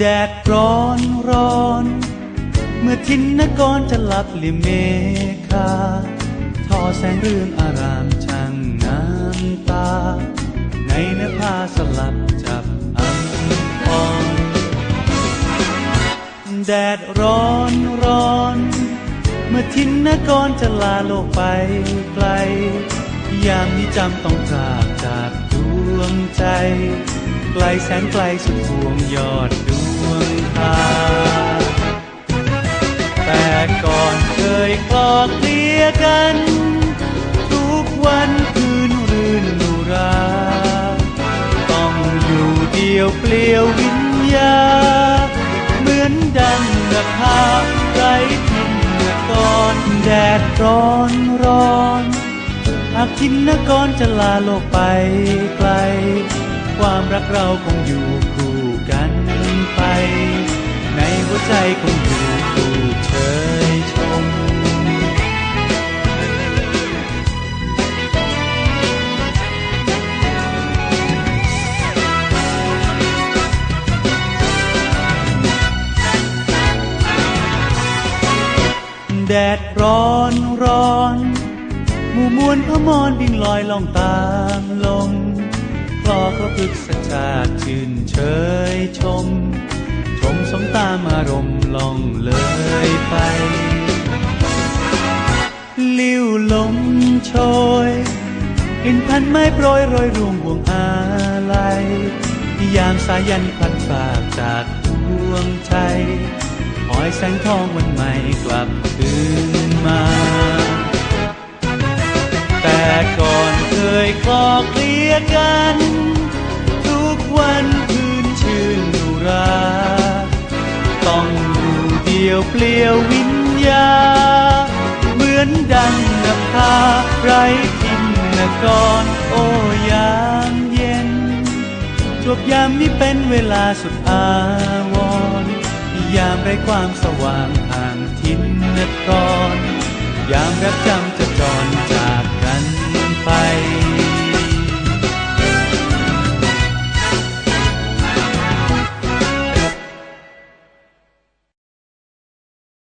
แดดร้อนร้อน เมื่อทินนกรจะหลับลิมเมฆาทอแสงเรื่องอารามช่างน้ำตา ในเนื้อผ้าสลับจับอัมพรแดดร้อนร้อน เมื่อทินนกรจะลาโลกไปไกล ยามนี้จำต้องจากจากดวงใจ ไกลแสนไกลสุดดวงยอดดวง ตา แต่ก่อนเคยคลอเคลียกัน ทุกวันคืนรื่นนุรา ต้องอยู่เดียวเปลี่ยววิญญา เหมือนดังระคาไรทินนกรแดดร้อนร้อนหากทินนกรจะลาโลกไปไกล ความรักเราคงอยู่ หัวใจคงอยู่คู่เชยชม แดดร้อนร้อนหมู่มวลพะมอนบินลอยล่องตามลมคลอพระพฤกษชาติชื่นเชยชมามอารมณ์ล่องเลยไป ลิ้วลมโชยกินพันไม้โปรยโรยรวงห่วงอาลัยยามสายันพันฝากจากดวงใจคอยแสงทองวันใหม่กลับคืนมา แต่ก่อนเคยคลอเต้องอยู่เดียวเปลี่ยววิญญา เหมือนดังนภาไรทินนกรโอ้ยามเย็น จวบยามนี้เป็นเวลาสุดอาวรยามไรความสว่างห่างทินนกรยามรักจำจะจร